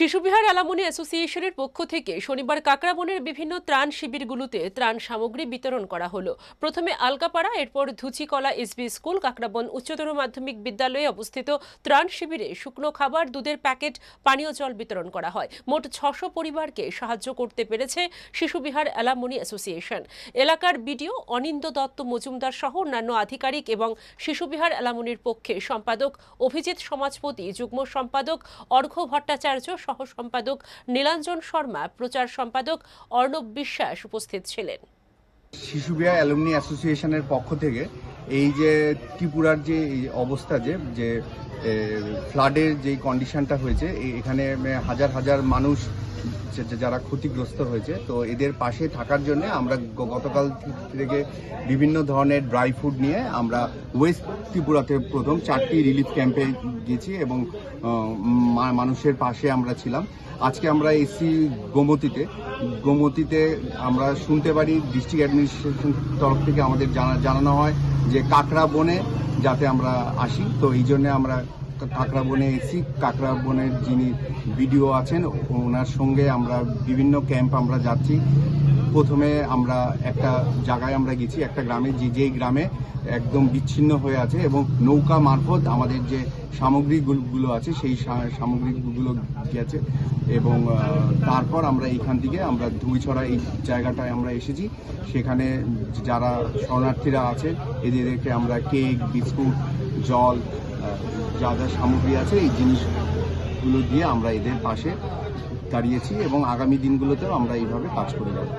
Shishubihar alumni অ্যাসোসিয়েশনের পক্ষ থেকে শনিবার কাকরাবনের বিভিন্ন ত্রাণ শিবিরগুলোতে ত্রাণ সামগ্রী বিতরণ করা হলো। প্রথমে আলকাপাড়া, এরপর ধুচিকলা এসবি স্কুল, কাকরাবন উচ্চতর মাধ্যমিক বিদ্যালয়ে অবস্থিত ত্রাণ শিবিরে শুকনো খাবার, দুধের প্যাকেট, পানীয় জল বিতরণ করা হয়। মোট ছশো পরিবারকে সাহায্য করতে পেরেছে শিশুবিহার অ্যালামনি অ্যাসোসিয়েশন। এলাকার বিডিও অনিন্দ দত্ত মজুমদার সহ অন্যান্য আধিকারিক এবং শিশুবিহার অ্যালামনির পক্ষে সম্পাদক অভিজিৎ সমাজপতি, যুগ্ম সম্পাদক অর্ঘ্য ভট্টাচার্য সহ সম্পাদক নীলাঞ্জন শর্মা, প্রচার সম্পাদক অর্ণব বিশ্বাস উপস্থিত ছিলেন। শিশু বিয়া অ্যালুমনি অ্যাসোসিয়েশনের পক্ষ থেকে এই যে ত্রিপুরার যে অবস্থা যে যে ফ্লাডের যে কন্ডিশনটা হয়েছে এখানে হাজার হাজার মানুষ যারা ক্ষতিগ্রস্ত হয়েছে, তো এদের পাশে থাকার জন্য আমরা গতকাল থেকে বিভিন্ন ধরনের ড্রাই ফুড নিয়ে আমরা ওয়েস্ট ত্রিপুরাতে প্রথম চারটি রিলিফ ক্যাম্পে গেছি এবং মানুষের পাশে আমরা ছিলাম। আজকে আমরা এসি গোমতিতে। গোমতিতে আমরা শুনতে পারি, ডিস্ট্রিক্ট অ্যাডমিনিস্ট্রেশন তরফ থেকে আমাদের জানা জানানো হয় যে কাকড়া বনে যাতে আমরা আসি। তো এই জন্য আমরা কাকড়া বনে এসি কাঁকড়া বনের যিনি বিডিও আছেন, ওনার সঙ্গে আমরা বিভিন্ন ক্যাম্প আমরা যাচ্ছি। প্রথমে আমরা একটা জায়গায় আমরা গেছি, একটা গ্রামে, যে যেই গ্রামে একদম বিচ্ছিন্ন হয়ে আছে এবং নৌকা মারফত আমাদের যে সামগ্রীগুলো আছে, সেই সামগ্রীগুলো গেছে এবং তারপর আমরা এইখান থেকে আমরা ধুইছড়া এই জায়গাটায় আমরা এসেছি। সেখানে যারা শরণার্থীরা আছে, এদেরকে আমরা কেক, বিস্কুট, জল যা যা সামগ্রী আছে, এই জিনিসগুলো দিয়ে আমরা এদের পাশে দাঁড়িয়েছি এবং আগামী দিনগুলোতেও আমরা এইভাবে কাজ করে যাব।